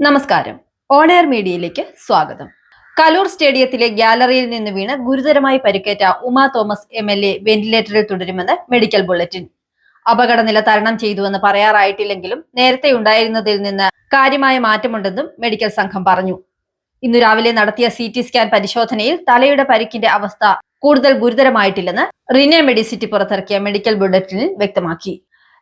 നമസ്കാരം. On air മീഡിയയിലേക്ക് സ്വാഗതം. കലൂർ സ്റ്റേഡിയത്തിലെ ഗ്യാലറിയിൽ നിന്ന് വീണ് ഗുരുതരമായി പരിക്കേറ്റ Uma Thomas M L A വെന്റിലേറ്ററിൽ തുടരുമെന്ന് മെഡിക്കൽ ബുള്ളറ്റിൻ. അപകടനില തരണം ചെയ്തുവെന്ന് പറയാറായിട്ടില്ലെങ്കിലും നേരത്തെ ഉണ്ടായിരുന്നതിൽ നിന്ന് കാര്യമായ മാറ്റമുണ്ടെന്നും മെഡിക്കൽ സംഘം പറഞ്ഞു. ഇന്നു രാവിലെ നടത്തിയ സി ടി സ്കാൻ പരിശോധനയിൽ തലയുടെ പരിക്കിന്റെ അവസ്ഥ കൂടുതൽ ഗുരുതരമായിട്ടില്ലെന്ന് റിനെ മെഡിസിറ്റി പുറത്തിറക്കിയ മെഡിക്കൽ ബുള്ളറ്റിനിൽ വ്യക്തമാക്കി.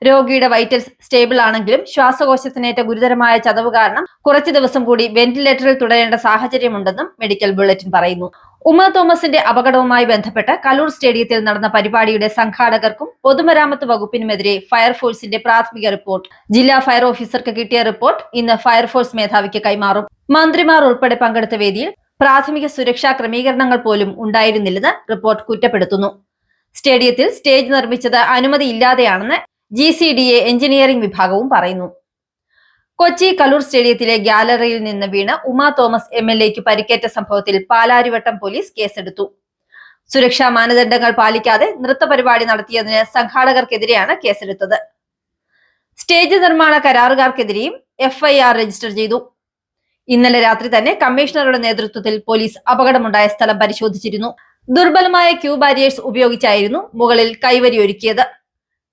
രോഗിയുടെ വൈറ്റൽസ് സ്റ്റേബിൾ ആണെങ്കിലും ശ്വാസകോശത്തിനേറ്റ ഗുരുതരമായ ചതവ് കാരണം കുറച്ചു ദിവസം കൂടി വെന്റിലേറ്ററിൽ തുടരേണ്ട സാഹചര്യമുണ്ടെന്നും മെഡിക്കൽ ബുള്ളറ്റിൻ പറയുന്നു. ഉമ തോമസിന്റെ അപകടവുമായി ബന്ധപ്പെട്ട് കലൂർ സ്റ്റേഡിയത്തിൽ നടന്ന പരിപാടിയുടെ സംഘാടകർക്കും പൊതുമരാമത്ത് വകുപ്പിനുമെതിരെ ഫയർഫോഴ്സിന്റെ പ്രാഥമിക റിപ്പോർട്ട്. ജില്ലാ ഫയർ ഓഫീസർക്ക് കിട്ടിയ റിപ്പോർട്ട് ഇന്ന് ഫയർഫോഴ്സ് മേധാവിക്ക് കൈമാറും. മന്ത്രിമാർ ഉൾപ്പെടെ പങ്കെടുത്ത വേദിയിൽ പ്രാഥമിക സുരക്ഷാ ക്രമീകരണങ്ങൾ പോലും ഉണ്ടായിരുന്നില്ലെന്ന് റിപ്പോർട്ട് കുറ്റപ്പെടുത്തുന്നു. സ്റ്റേഡിയത്തിൽ സ്റ്റേജ് നിർമ്മിച്ചത് അനുമതിയില്ലാതെയാണെന്ന് G C D A engineering വിഭാഗവും പറയുന്നു. കൊച്ചി കലൂർ സ്റ്റേഡിയത്തിലെ ഗ്യാലറിയിൽ നിന്ന് വീണ ഉമാ തോമസ് എം എൽ എക്ക് പരിക്കേറ്റ സംഭവത്തിൽ പാലാരിവട്ടം പോലീസ് കേസെടുത്തു. സുരക്ഷാ മാനദണ്ഡങ്ങൾ പാലിക്കാതെ നൃത്ത പരിപാടി നടത്തിയതിന് സംഘാടകർക്കെതിരെയാണ് കേസെടുത്തത്. സ്റ്റേജ് നിർമ്മാണ കരാറുകാർക്കെതിരെയും എഫ്ഐആർ രജിസ്റ്റർ ചെയ്തു. ഇന്നലെ രാത്രി തന്നെ കമ്മീഷണറുടെ നേതൃത്വത്തിൽ പോലീസ് അപകടമുണ്ടായ സ്ഥലം പരിശോധിച്ചിരുന്നു. ദുർബലമായ ക്യൂ ബാരിയേഴ്സ് ഉപയോഗിച്ചായിരുന്നു മുകളിൽ കൈവരി ഒരുക്കിയത്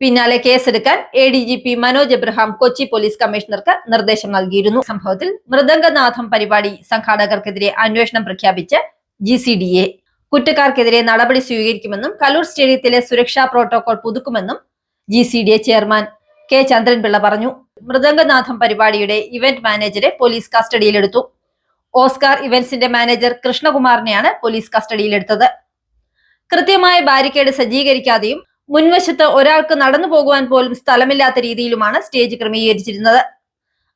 പിന്നാലെ കേസെടുക്കാൻ A D G P Manoj Abraham Kochi police കമ്മീഷണർക്ക് നിർദ്ദേശം നൽകിയിരുന്നു. സംഭവത്തിൽ മൃദംഗനാഥം പരിപാടി സംഘാടകർക്കെതിരെ അന്വേഷണം പ്രഖ്യാപിച്ച് ജി സി ഡി എ കുറ്റക്കാർക്കെതിരെ നടപടി സ്വീകരിക്കുമെന്നും കലൂർ സ്റ്റേഡിയത്തിലെ സുരക്ഷാ പ്രോട്ടോകോൾ പുതുക്കുമെന്നും G C D A chairman K Chandranpillai പറഞ്ഞു. മൃദംഗനാഥം പരിപാടിയുടെ ഇവന്റ് മാനേജരെ പോലീസ് കസ്റ്റഡിയിലെടുത്തു. ഓസ്കാർ ഇവന്റ്സിന്റെ മാനേജർ കൃഷ്ണകുമാറിനെയാണ് പോലീസ് കസ്റ്റഡിയിലെടുത്തത്. കൃത്യമായ ബാരിക്കേഡ് സജ്ജീകരിക്കാതെയും മുൻവശത്ത് ഒരാൾക്ക് നടന്നു പോകുവാൻ പോലും സ്ഥലമില്ലാത്ത രീതിയിലുമാണ് സ്റ്റേജ് ക്രമീകരിച്ചിരുന്നത്.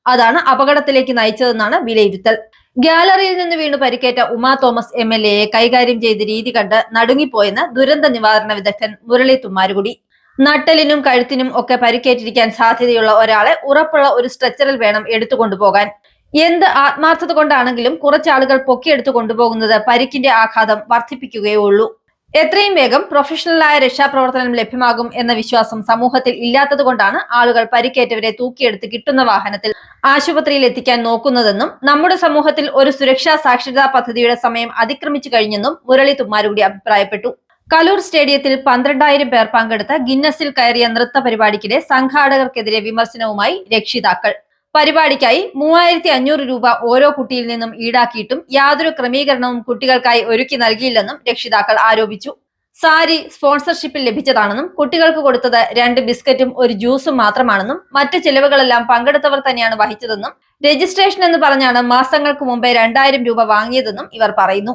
അതാണ് അപകടത്തിലേക്ക് നയിച്ചതെന്നാണ് വിലയിരുത്തൽ. ഗാലറിയിൽ നിന്ന് വീണ് പരിക്കേറ്റ ഉമാ തോമസ് എം എൽ എയെ കൈകാര്യം ചെയ്ത രീതി കണ്ട് നടുങ്ങിപ്പോയെന്ന് ദുരന്ത നിവാരണ വിദഗ്ധൻ മുരളി തുമ്മാരുകുടി. നട്ടലിനും കഴുത്തിനും ഒക്കെ പരിക്കേറ്റിരിക്കാൻ സാധ്യതയുള്ള ഒരാളെ ഉറപ്പുള്ള ഒരു സ്ട്രെച്ചറിൽ വേണം എടുത്തുകൊണ്ടുപോകാൻ എന്ത് ആത്മാർത്ഥത കൊണ്ടാണെങ്കിലും കുറച്ചാളുകൾ പൊക്കിയെടുത്തു കൊണ്ടുപോകുന്നത് പരിക്കിന്റെ ആഘാതം വർദ്ധിപ്പിക്കുകയേ ഉള്ളൂ. എത്രയും വേഗം പ്രൊഫഷണലായ രക്ഷാപ്രവർത്തനം ലഭ്യമാകും എന്ന വിശ്വാസം സമൂഹത്തിൽ ഇല്ലാത്തതുകൊണ്ടാണ് ആളുകൾ പരിക്കേറ്റവരെ തൂക്കിയെടുത്ത് കിട്ടുന്ന വാഹനത്തിൽ ആശുപത്രിയിൽ എത്തിക്കാൻ നോക്കുന്നതെന്നും നമ്മുടെ സമൂഹത്തിൽ ഒരു സുരക്ഷാ സാക്ഷരതാ പദ്ധതിയുടെ സമയം അതിക്രമിച്ചു കഴിഞ്ഞെന്നും മുരളി തുമ്മാരുകൂടി അഭിപ്രായപ്പെട്ടു. കലൂർ സ്റ്റേഡിയത്തിൽ പന്ത്രണ്ടായിരം പേർ പങ്കെടുത്ത ഗിന്നസിൽ കയറിയ നൃത്ത പരിപാടിക്കിടെ സംഘാടകർക്കെതിരെ വിമർശനവുമായി രക്ഷിതാക്കൾ. പരിപാടിക്കായി മൂവായിരത്തി അഞ്ഞൂറ് രൂപ ഓരോ കുട്ടിയിൽ നിന്നും ഈടാക്കിയിട്ടും യാതൊരു ക്രമീകരണവും കുട്ടികൾക്കായി ഒരുക്കി നൽകിയില്ലെന്നും രക്ഷിതാക്കൾ ആരോപിച്ചു. സാരി സ്പോൺസർഷിപ്പിൽ ലഭിച്ചതാണെന്നും കുട്ടികൾക്ക് കൊടുത്തത് രണ്ട് ബിസ്ക്കറ്റും ഒരു ജ്യൂസും മാത്രമാണെന്നും മറ്റു ചിലവുകളെല്ലാം പങ്കെടുത്തവർ തന്നെയാണ് വഹിച്ചതെന്നും രജിസ്ട്രേഷൻ എന്ന് പറഞ്ഞാണ് മാസങ്ങൾക്ക് മുമ്പേ രണ്ടായിരം രൂപ വാങ്ങിയതെന്നും ഇവർ പറയുന്നു.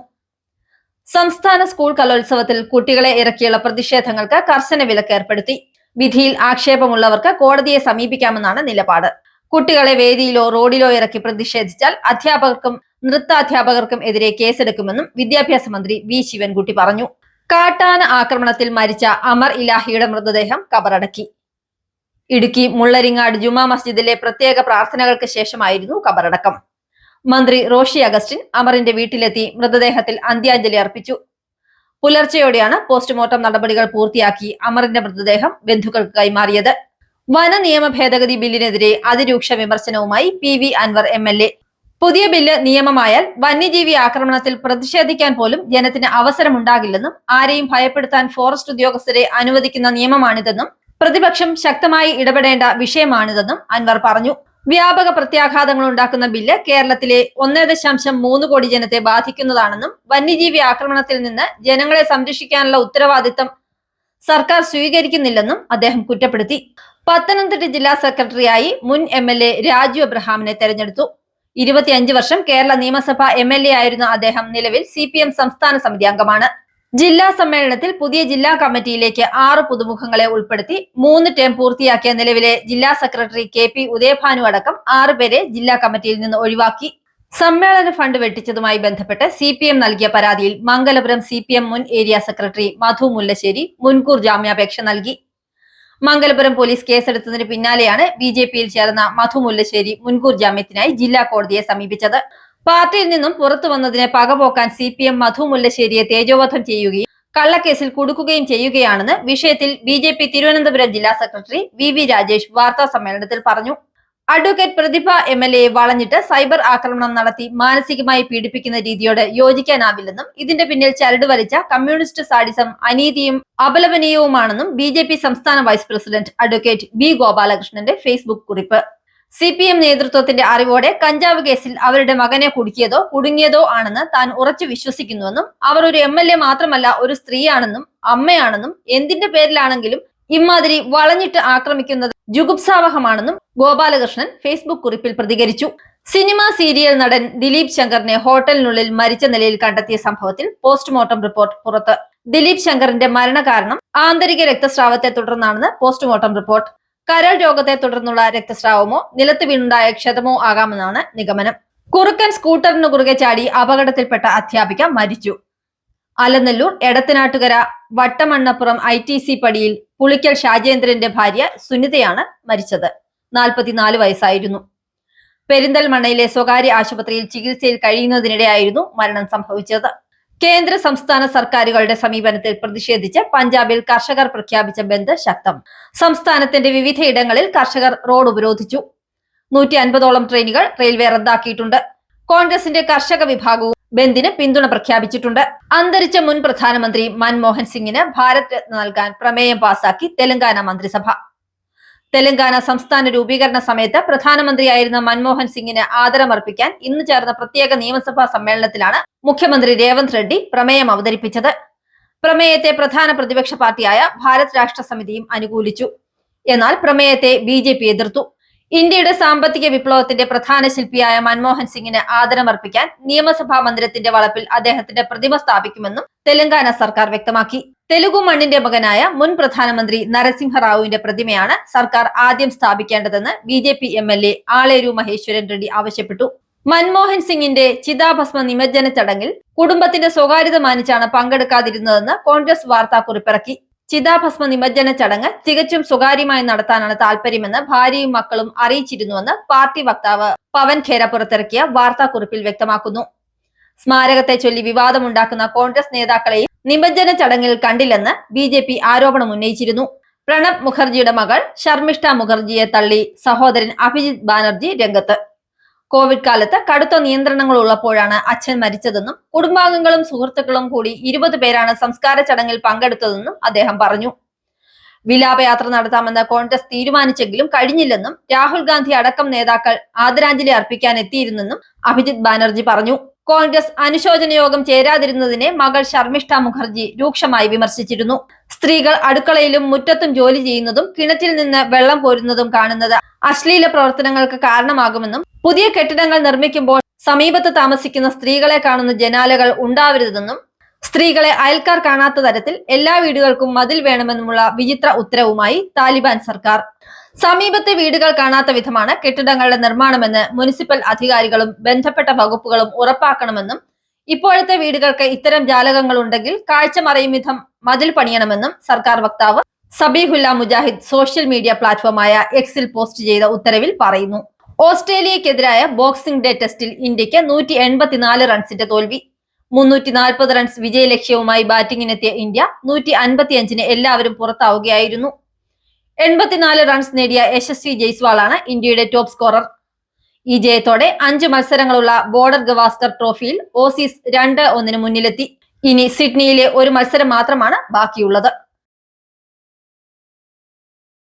സംസ്ഥാന സ്കൂൾ കലോത്സവത്തിൽ കുട്ടികളെ ഇറക്കിയുള്ള പ്രതിഷേധങ്ങൾക്ക് കർശന വിലക്ക് ഏർപ്പെടുത്തി. വിധിയിൽ ആക്ഷേപമുള്ളവർക്ക് കോടതിയെ സമീപിക്കാമെന്നാണ് നിലപാട്. കുട്ടികളെ വേദിയിലോ റോഡിലോ ഇറക്കി പ്രതിഷേധിച്ചാൽ അധ്യാപകർക്കും നൃത്താധ്യാപകർക്കും എതിരെ കേസെടുക്കുമെന്നും വിദ്യാഭ്യാസ മന്ത്രി വി ശിവൻകുട്ടി പറഞ്ഞു. കാട്ടാന ആക്രമണത്തിൽ മരിച്ച അമർ ഇലാഹിയുടെ മൃതദേഹം കബറടക്കി. ഇടുക്കി മുള്ളരിങ്ങാട് ജുമാ മസ്ജിദിലെ പ്രത്യേക പ്രാർത്ഥനകൾക്ക് ശേഷമായിരുന്നു കബറടക്കം. മന്ത്രി റോഷി അഗസ്റ്റിൻ അമറിന്റെ വീട്ടിലെത്തി മൃതദേഹത്തിൽ അന്ത്യാഞ്ജലി അർപ്പിച്ചു. പുലർച്ചെയോടെയാണ് പോസ്റ്റ്മോർട്ടം നടപടികൾ പൂർത്തിയാക്കി അമറിന്റെ മൃതദേഹം ബന്ധുക്കൾക്ക് കൈമാറിയത്. വന നിയമ ഭേദഗതി ബില്ലിനെതിരെ അതിരൂക്ഷ വിമർശനവുമായി P V Anvar M L A. പുതിയ ബില്ല് നിയമമായാൽ വന്യജീവി ആക്രമണത്തിൽ പ്രതിഷേധിക്കാൻ പോലും ജനത്തിന് അവസരമുണ്ടാകില്ലെന്നും ആരെയും ഭയപ്പെടുത്താൻ ഫോറസ്റ്റ് ഉദ്യോഗസ്ഥരെ അനുവദിക്കുന്ന നിയമമാണിതെന്നും പ്രതിപക്ഷം ശക്തമായി ഇടപെടേണ്ട വിഷയമാണിതെന്നും അൻവർ പറഞ്ഞു. വ്യാപക പ്രത്യാഘാതങ്ങൾ ഉണ്ടാക്കുന്ന ബില്ല് കേരളത്തിലെ ഒന്നേ ദശാംശം മൂന്ന് കോടി ജനത്തെ ബാധിക്കുന്നതാണെന്നും വന്യജീവി ആക്രമണത്തിൽ നിന്ന് ജനങ്ങളെ സംരക്ഷിക്കാനുള്ള ഉത്തരവാദിത്തം സർക്കാർ സ്വീകരിക്കുന്നില്ലെന്നും അദ്ദേഹം കുറ്റപ്പെടുത്തി. പത്തനംതിട്ട ജില്ലാ സെക്രട്ടറിയായി മുൻ എം എൽ എ രാജു അബ്രഹാമിനെ തെരഞ്ഞെടുത്തു. ഇരുപത്തിയഞ്ച് വർഷം കേരള നിയമസഭ എം എൽ എ ആയിരുന്ന അദ്ദേഹം നിലവിൽ സി പി എം സംസ്ഥാന സമിതി അംഗമാണ്. ജില്ലാ സമ്മേളനത്തിൽ പുതിയ ജില്ലാ കമ്മിറ്റിയിലേക്ക് ആറ് പുതുമുഖങ്ങളെ ഉൾപ്പെടുത്തി മൂന്ന് ടേം പൂർത്തിയാക്കിയ നിലവിലെ ജില്ലാ സെക്രട്ടറി കെ പി ഉദയഭാനു അടക്കം ആറ് പേരെ ജില്ലാ കമ്മിറ്റിയിൽ നിന്ന് ഒഴിവാക്കി. സമ്മേളന ഫണ്ട് വെട്ടിച്ചതുമായി ബന്ധപ്പെട്ട് സി പി എം നൽകിയ പരാതിയിൽ മംഗലപുരം സി പി എം മുൻ ഏരിയ സെക്രട്ടറി മധു മുല്ലശ്ശേരി മുൻകൂർ ജാമ്യാപേക്ഷ നൽകി. മംഗലപുരം പോലീസ് കേസെടുത്തതിന് പിന്നാലെയാണ് ബി ജെ പിയിൽ ചേർന്ന മധു മുല്ലശ്ശേരി മുൻകൂർ ജാമ്യത്തിനായി ജില്ലാ കോടതിയെ സമീപിച്ചത്. പാർട്ടിയിൽ നിന്നും പുറത്തു വന്നതിനെ പകപോക്കാൻ സി പി എം മധു മുല്ലശ്ശേരിയെ തേജോവധം ചെയ്യുകയും കള്ളക്കേസിൽ കുടുക്കുകയും ചെയ്യുകയാണെന്ന് വിഷയത്തിൽ ബി തിരുവനന്തപുരം ജില്ലാ സെക്രട്ടറി വി രാജേഷ് വാർത്താ സമ്മേളനത്തിൽ പറഞ്ഞു. Advocate Prathibha M L A വളഞ്ഞിട്ട് സൈബർ ആക്രമണം നടത്തി മാനസികമായി പീഡിപ്പിക്കുന്ന രീതിയോട് യോജിക്കാനാവില്ലെന്നും ഇതിന്റെ പിന്നിൽ ചരട് വലിച്ച കമ്മ്യൂണിസ്റ്റ് സാഡിസം അനീതിയും അപലപനീയവുമാണെന്നും ബി ജെ പി സംസ്ഥാന വൈസ് പ്രസിഡന്റ് അഡ്വക്കേറ്റ് ബി ഗോപാലകൃഷ്ണന്റെ ഫേസ്ബുക്ക് കുറിപ്പ്. സി പി എം നേതൃത്വത്തിന്റെ അറിവോടെ കഞ്ചാവ് കേസിൽ അവരുടെ മകനെ കുടുക്കിയതോ കുടുങ്ങിയതോ ആണെന്ന് താൻ ഉറച്ചു വിശ്വസിക്കുന്നുവെന്നും അവർ ഒരു എം എൽ എ മാത്രമല്ല ഒരു സ്ത്രീയാണെന്നും അമ്മയാണെന്നും എന്തിന്റെ പേരിലാണെങ്കിലും ഇമാതിരി വളഞ്ഞിട്ട് ആക്രമിക്കുന്നത് ജുഗുപ്സാവഹമാണെന്നും ഗോപാലകൃഷ്ണൻ ഫേസ്ബുക്ക് കുറിപ്പിൽ പ്രതികരിച്ചു. സിനിമ സീരിയൽ നടൻ ദിലീപ് ശങ്കറിനെ ഹോട്ടലിനുള്ളിൽ മരിച്ച നിലയിൽ കണ്ടെത്തിയ സംഭവത്തിൽ പോസ്റ്റ്മോർട്ടം റിപ്പോർട്ട് പുറത്ത്. ദിലീപ് ശങ്കറിന്റെ മരണകാരണം ആന്തരിക രക്തസ്രാവത്തെ തുടർന്നാണെന്ന് പോസ്റ്റ്മോർട്ടം റിപ്പോർട്ട്. കരൾ രോഗത്തെ തുടർന്നുള്ള രക്തസ്രാവമോ നിലത്ത് വീണുണ്ടായ ക്ഷതമോ ആകാമെന്നാണ് നിഗമനം. കുറുക്കൻ സ്കൂട്ടറിനു കുറുകെ ചാടി അപകടത്തിൽപ്പെട്ട അധ്യാപിക മരിച്ചു. Alanallur Edathanattukara Vattamannapuram I T C പടിയിൽ പുളിക്കൽ ഷാജേന്ദ്രന്റെ ഭാര്യ സുനിതയാണ് മരിച്ചത്. നാൽപ്പത്തിനാല് വയസ്സായിരുന്നു. പെരിന്തൽമണ്ണയിലെ സ്വകാര്യ ആശുപത്രിയിൽ ചികിത്സയിൽ കഴിയുന്നതിനിടെയായിരുന്നു മരണം സംഭവിച്ചത്. കേന്ദ്ര സംസ്ഥാന സർക്കാരുകളുടെ സമീപനത്തിൽ പ്രതിഷേധിച്ച് പഞ്ചാബിൽ കർഷകർ പ്രഖ്യാപിച്ച ബന്ദ് ശക്തം. സംസ്ഥാനത്തിന്റെ വിവിധയിടങ്ങളിൽ കർഷകർ റോഡ് ഉപരോധിച്ചു. നൂറ്റി അൻപതോളം ട്രെയിനുകൾ റെയിൽവേ റദ്ദാക്കിയിട്ടുണ്ട്. കോൺഗ്രസിന്റെ കർഷക വിഭാഗവും ബന്ദിന് പിന്തുണ പ്രഖ്യാപിച്ചിട്ടുണ്ട്. അന്തരിച്ച മുൻ പ്രധാനമന്ത്രി മൻമോഹൻ സിംഗിന് ഭാരത് രത്ന നൽകാൻ പ്രമേയം പാസാക്കി തെലങ്കാന മന്ത്രിസഭ. തെലങ്കാന സംസ്ഥാന രൂപീകരണ സമയത്ത് പ്രധാനമന്ത്രിയായിരുന്ന മൻമോഹൻ സിംഗിന് ആദരമർപ്പിക്കാൻ ഇന്ന് ചേർന്ന പ്രത്യേക നിയമസഭാ സമ്മേളനത്തിലാണ് മുഖ്യമന്ത്രി രേവന്ത് റെഡ്ഡി പ്രമേയം അവതരിപ്പിച്ചത്. പ്രമേയത്തെ പ്രധാന പ്രതിപക്ഷ പാർട്ടിയായ ഭാരത് രാഷ്ട്ര സമിതിയും അനുകൂലിച്ചു. എന്നാൽ പ്രമേയത്തെ ബി എതിർത്തു. ഇന്ത്യയുടെ സാമ്പത്തിക വിപ്ലവത്തിന്റെ പ്രധാന ശില്പിയായ മൻമോഹൻ സിംഗിന് ആദരമർപ്പിക്കാൻ നിയമസഭാ മന്ദിരത്തിന്റെ വളപ്പിൽ അദ്ദേഹത്തിന്റെ പ്രതിമ സ്ഥാപിക്കുമെന്നും തെലങ്കാന സർക്കാർ വ്യക്തമാക്കി. തെലുഗു മണ്ണിന്റെ മകനായ മുൻ പ്രധാനമന്ത്രി നരസിംഹറാവുവിന്റെ പ്രതിമയാണ് സർക്കാർ ആദ്യം സ്ഥാപിക്കേണ്ടതെന്ന് B J P M L A Aleru Maheswaran Reddy ആവശ്യപ്പെട്ടു. മൻമോഹൻ സിംഗിന്റെ ചിതാഭസ്മ നിമജ്ജന ചടങ്ങിൽ കുടുംബത്തിന്റെ സ്വകാര്യത മാനിച്ചാണ് പങ്കെടുക്കാതിരുന്നതെന്ന് കോൺഗ്രസ് വാർത്താക്കുറിപ്പിറക്കി. ചിതാഭസ്മ നിമജ്ജന ചടങ്ങ് തികച്ചും സ്വകാര്യമായി നടത്താനാണ് താല്പര്യമെന്ന് ഭാര്യയും മക്കളും അറിയിച്ചിരുന്നുവെന്ന് പാർട്ടി വക്താവ് പവൻ ഖേര പുറത്തിറക്കിയ വാർത്താക്കുറിപ്പിൽ വ്യക്തമാക്കുന്നു. സ്മാരകത്തെ ചൊല്ലി വിവാദമുണ്ടാക്കുന്ന കോൺഗ്രസ് നേതാക്കളെയും നിമജ്ജന ചടങ്ങിൽ കണ്ടില്ലെന്ന് ബി ജെ പി ആരോപണം ഉന്നയിച്ചിരുന്നു. പ്രണബ് മുഖർജിയുടെ മകൾ ശർമിഷ്ഠ മുഖർജിയെ തള്ളി സഹോദരൻ അഭിജിത് ബാനർജി രംഗത്ത്. കോവിഡ് കാലത്ത് കടുത്ത നിയന്ത്രണങ്ങൾ ഉള്ളപ്പോഴാണ് അച്ഛൻ മരിച്ചതെന്നും കുടുംബാംഗങ്ങളും സുഹൃത്തുക്കളും കൂടി ഇരുപത് പേരാണ് സംസ്കാര ചടങ്ങിൽ പങ്കെടുത്തതെന്നും അദ്ദേഹം പറഞ്ഞു. വിലാപയാത്ര നടത്താമെന്ന് കോൺഗ്രസ് തീരുമാനിച്ചെങ്കിലും കഴിഞ്ഞില്ലെന്നും രാഹുൽ ഗാന്ധി അടക്കം നേതാക്കൾ ആദരാഞ്ജലി അർപ്പിക്കാൻ എത്തിയിരുന്നെന്നും അഭിജിത് ബാനർജി പറഞ്ഞു. കോൺഗ്രസ് അനുശോചന യോഗം ചേരാതിരുന്നതിനെ മകൾ ശർമിഷ്ഠ മുഖർജി രൂക്ഷമായി വിമർശിച്ചിരുന്നു. സ്ത്രീകൾ അടുക്കളയിലും മുറ്റത്തും ജോലി ചെയ്യുന്നതും കിണറ്റിൽ നിന്ന് വെള്ളം പോരുന്നതും കാണുന്നത് അശ്ലീല പ്രവർത്തനങ്ങൾക്ക് കാരണമാകുമെന്നും പുതിയ കെട്ടിടങ്ങൾ നിർമ്മിക്കുമ്പോൾ സമീപത്ത് താമസിക്കുന്ന സ്ത്രീകളെ കാണുന്ന ജനാലകൾ ഉണ്ടാവരുതെന്നും സ്ത്രീകളെ അയൽക്കാർ കാണാത്ത തരത്തിൽ എല്ലാ വീടുകൾക്കും മതിൽ വേണമെന്നുമുള്ള വിചിത്ര ഉത്തരവുമായി താലിബാൻ സർക്കാർ. സമീപത്തെ വീടുകൾ കാണാത്ത വിധമാണ് കെട്ടിടങ്ങളുടെ നിർമ്മാണമെന്ന് മുനിസിപ്പൽ അധികാരികളും ബന്ധപ്പെട്ട വകുപ്പുകളും ഉറപ്പാക്കണമെന്നും ഇപ്പോഴത്തെ വീടുകൾക്ക് ഇത്തരം ജാലകങ്ങൾ ഉണ്ടെങ്കിൽ കാഴ്ച മറയും വിധം മതിൽ പണിയണമെന്നും സർക്കാർ വക്താവ് സബീഹുല്ല മുജാഹിദ് സോഷ്യൽ മീഡിയ പ്ലാറ്റ്ഫോമായ എക്സിൽ പോസ്റ്റ് ചെയ്ത ഉത്തരവിൽ പറയുന്നു. ഓസ്ട്രേലിയക്കെതിരായ ബോക്സിംഗ് ഡേ ടെസ്റ്റിൽ ഇന്ത്യയ്ക്ക് നൂറ്റി എൺപത്തിനാല് റൺസിന്റെ തോൽവി. മുന്നൂറ്റി നാൽപ്പത് റൺസ് വിജയ ലക്ഷ്യവുമായി ബാറ്റിംഗിനെത്തിയ ഇന്ത്യ നൂറ്റി അൻപത്തിയഞ്ചിന് എല്ലാവരും പുറത്താവുകയായിരുന്നു. എൺപത്തിനാല് റൺസ് നേടിയ യശസ്വി ജയ്സ്വാളാണ് ഇന്ത്യയുടെ ടോപ്പ് സ്കോറർ. ഈ ജയത്തോടെ അഞ്ച് മത്സരങ്ങളുള്ള ബോർഡർ ഗവാസ്കർ ട്രോഫിയിൽ ഓസീസ് രണ്ട് ഒന്നിന് മുന്നിലെത്തി. ഇനി സിഡ്നിയിലെ ഒരു മത്സരം മാത്രമാണ് ബാക്കിയുള്ളത്.